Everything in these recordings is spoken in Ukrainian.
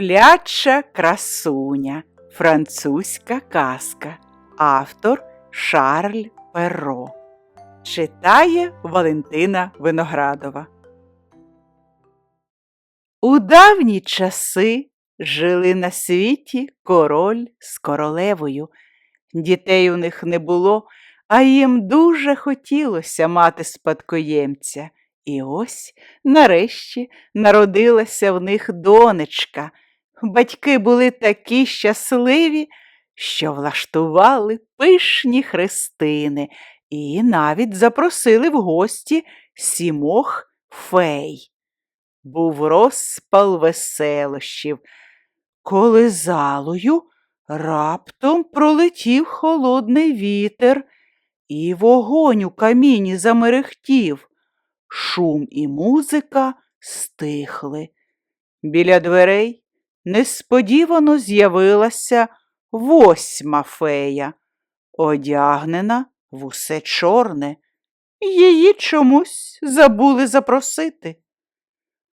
Спляча красуня. Французька казка. Автор Шарль Перро. Читає Валентина Виноградова. У давні часи жили на світі король з королевою. Дітей у них не було, а їм дуже хотілося мати спадкоємця. І ось нарешті народилася в них донечка. Батьки були такі щасливі, що влаштували пишні хрестини і навіть запросили в гості сімох фей. Був розпал веселощів, коли залою раптом пролетів холодний вітер, і вогонь у каміні замерехтів. Шум і музика стихли. Біля дверей несподівано з'явилася восьма фея, одягнена в усе чорне. Її чомусь забули запросити.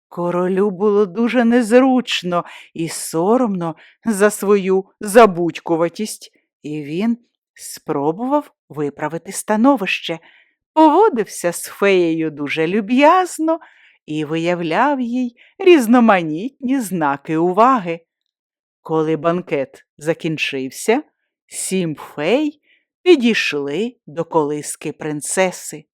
Королю було дуже незручно і соромно за свою забудькуватість, і він спробував виправити становище поводився з феєю дуже люб'язно і виявляв їй різноманітні знаки уваги. Коли банкет закінчився, сім фей підійшли до колиски принцеси.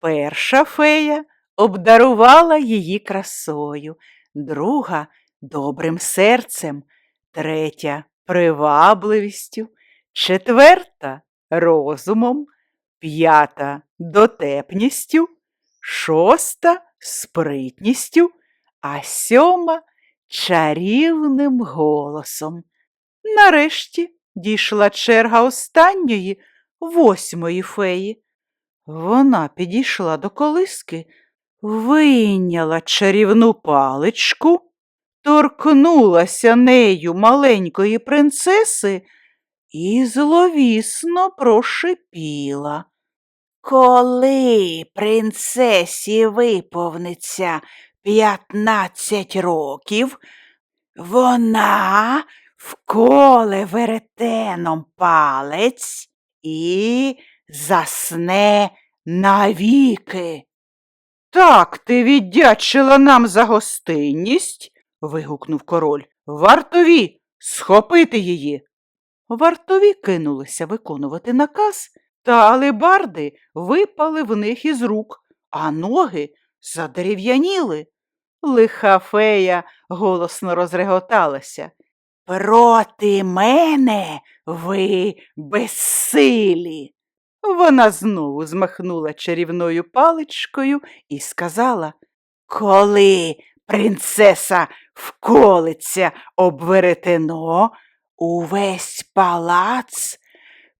Перша фея обдарувала її красою, друга добрим серцем, третя привабливістю, четверта розумом, п'ята дотепністю, шоста спритністю, а сьома чарівним голосом. Нарешті дійшла черга останньої, восьмої феї. Вона підійшла до колиски, вийняла чарівну паличку, торкнулася нею маленької принцеси і зловісно прошипіла. Коли принцесі виповниться п'ятнадцять років, вона вколе веретеном палець і засне навіки. Так ти віддячила нам за гостинність, вигукнув король. Вартові схопити її. Вартові кинулися виконувати наказ, та алебарди випали в них із рук, а ноги задерев'яніли. Лиха фея голосно розреготалася. Проти мене ви безсилі. Вона знову змахнула чарівною паличкою і сказала Коли принцеса вколиться об веретено, увесь палац,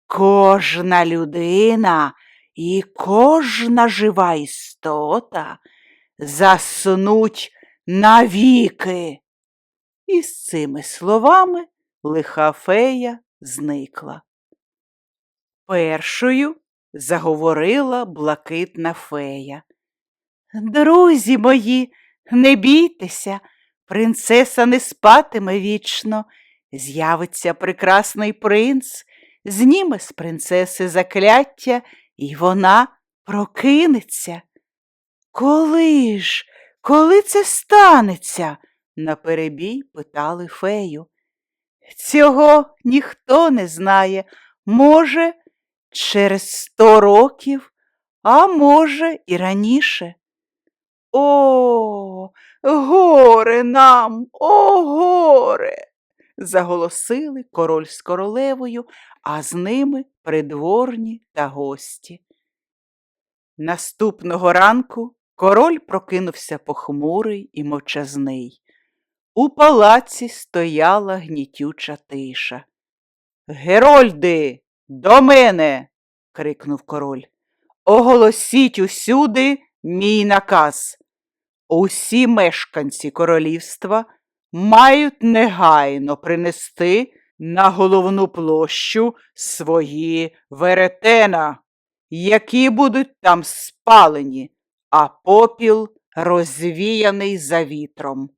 кожна людина і кожна жива істота заснуть навіки. І з цими словами лиха фея зникла. Першою заговорила блакитна фея. Друзі мої, не бійтеся, принцеса не спатиме вічно. З'явиться прекрасний принц, зніме з принцеси закляття, і вона прокинеться. Коли ж, коли це станеться? наперебій питали фею. Цього ніхто не знає. Може, через сто років, а може, і раніше. О, горе нам, о, горе! Заголосили король з королевою, а з ними придворні та гості. Наступного ранку король прокинувся похмурий і мовчазний. У палаці стояла гнітюча тиша. Герольди, до мене. крикнув король. Оголосіть усюди мій наказ. Усі мешканці королівства мають негайно принести на головну площу свої веретена, які будуть там спалені, а попіл розвіяний за вітром.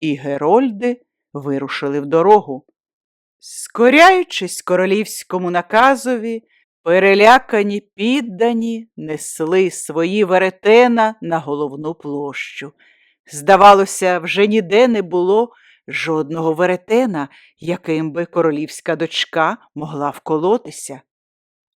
І герольди вирушили в дорогу. Скоряючись королівському наказові, перелякані піддані несли свої веретена на головну площу. Здавалося, вже ніде не було жодного веретена, яким би королівська дочка могла вколотися.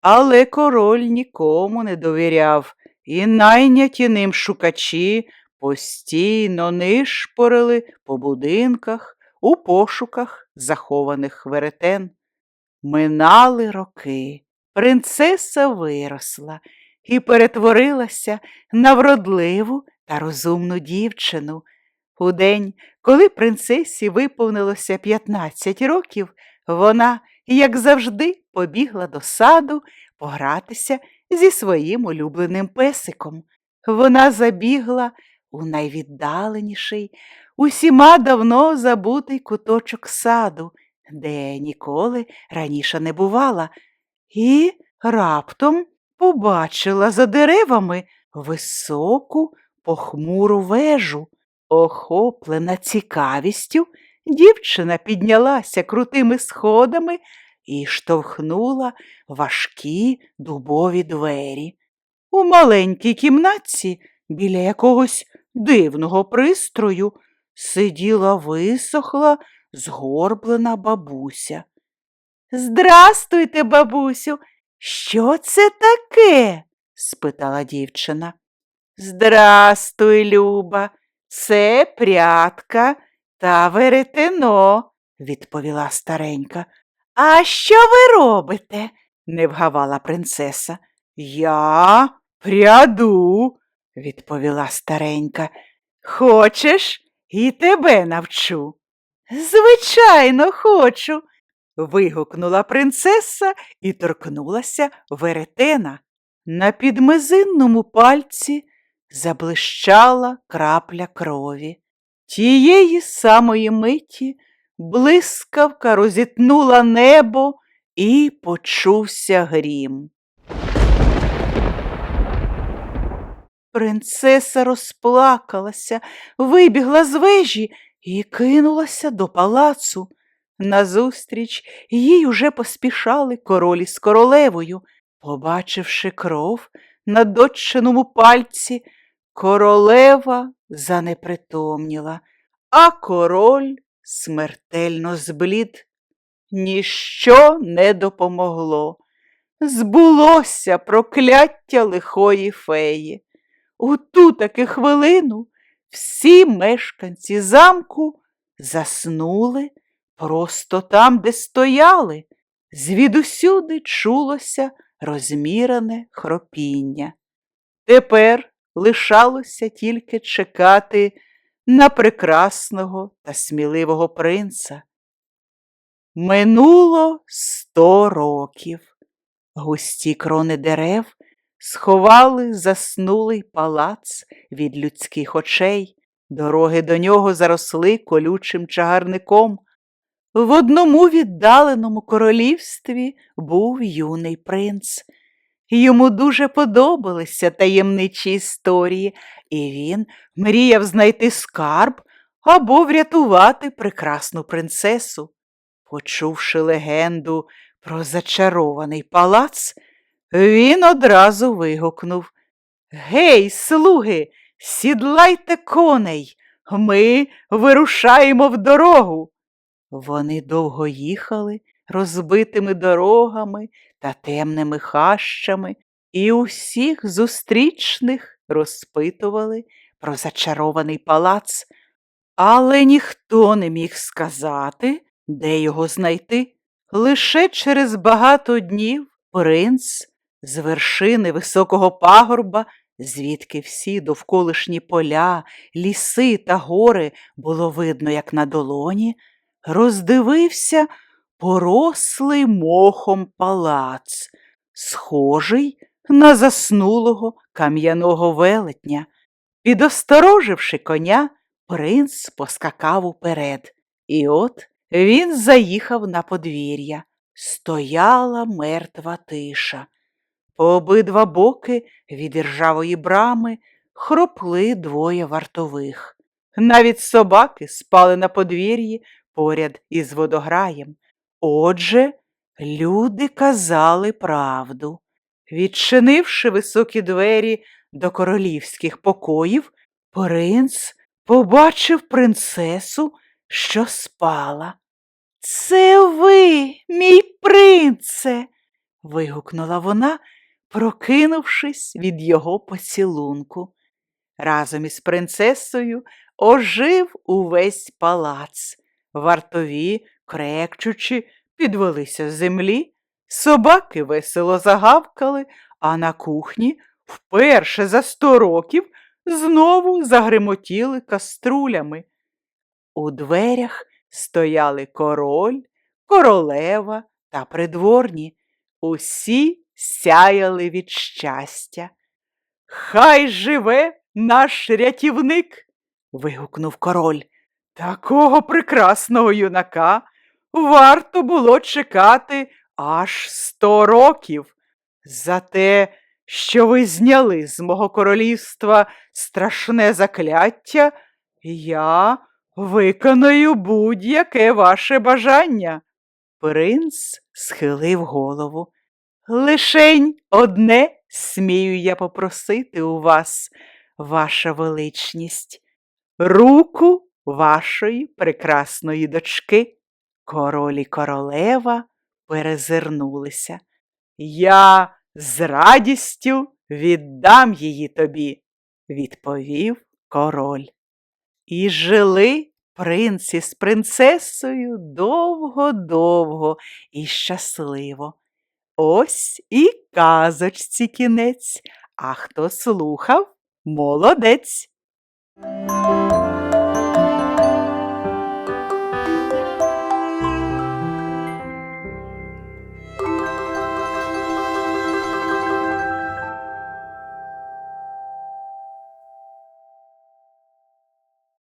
Але король нікому не довіряв, і найняті ним шукачі постійно нишпорили по будинках у пошуках захованих веретен. Минали роки. Принцеса виросла і перетворилася на вродливу та розумну дівчину. У день, коли принцесі виповнилося 15 років, вона, як завжди, побігла до саду погратися зі своїм улюбленим песиком. Вона забігла у найвіддаленіший, усіма давно забутий куточок саду, де ніколи раніше не бувала, і раптом побачила за деревами високу похмуру вежу. Охоплена цікавістю, дівчина піднялася крутими сходами і штовхнула важкі дубові двері. У маленькій кімнатці біля якогось дивного пристрою сиділа висохла, згорблена бабуся. Здрастуйте, бабусю, що це таке? спитала дівчина. Здрастуй, Люба, це прядка та веретено, відповіла старенька. А що ви робите? не вгавала принцеса. Я пряду, відповіла старенька. Хочеш, і тебе навчу. Звичайно, хочу. вигукнула принцеса і торкнулася веретена. На підмизинному пальці заблищала крапля крові. Тієї самої миті блискавка розітнула небо і почувся грім. Принцеса розплакалася, вибігла з вежі і кинулася до палацу. Назустріч їй уже поспішали королі з королевою. Побачивши кров на доччиному пальці, королева занепритомніла, а король смертельно зблід. Ніщо не допомогло. Збулося прокляття лихої феї. У ту таки хвилину всі мешканці замку заснули просто там, де стояли. Звідусюди чулося розміране хропіння. Тепер лишалося тільки чекати на прекрасного та сміливого принца. Минуло сто років. Густі крони дерев сховали заснулий палац від людських очей, дороги до нього заросли колючим чагарником. В одному віддаленому королівстві був юний принц. Йому дуже подобалися таємничі історії, і він мріяв знайти скарб або врятувати прекрасну принцесу. Почувши легенду про зачарований палац, він одразу вигукнув Гей, слуги, сідлайте коней, ми вирушаємо в дорогу. Вони довго їхали розбитими дорогами та темними хащами, і усіх зустрічних розпитували про зачарований палац, але ніхто не міг сказати, де його знайти. Лише через багато днів принц з вершини високого пагорба, звідки всі довколишні поля, ліси та гори було видно, як на долоні, роздивився порослий мохом палац, схожий на заснулого кам'яного велетня. Підостороживши коня, принц поскакав уперед. І от він заїхав на подвір'я. Стояла мертва тиша. По обидва боки від іржавої брами хропли двоє вартових. Навіть собаки спали на подвір'ї поряд із водограєм. Отже, люди казали правду. Відчинивши високі двері до королівських покоїв, принц побачив принцесу, що спала. Це ви, мій принце. вигукнула вона, прокинувшись від його поцілунку. Разом із принцесою ожив увесь палац. Вартові, крекчучи, підвелися з землі, собаки весело загавкали, а на кухні вперше за сто років знову загримотіли каструлями. У дверях стояли король, королева та придворні. Усі сяяли від щастя. Хай живе наш рятівник. вигукнув король. Такого прекрасного юнака варто було чекати аж сто років. За те, що ви зняли з мого королівства страшне закляття, я виконаю будь-яке ваше бажання. Принц схилив голову. Лишень одне смію я попросити у вас, ваша величність, руку вашої прекрасної дочки. Король і королева перезирнулися. Я з радістю віддам її тобі, відповів король. І жили принц із принцесою довго-довго і щасливо. Ось і казочці кінець, а хто слухав молодець.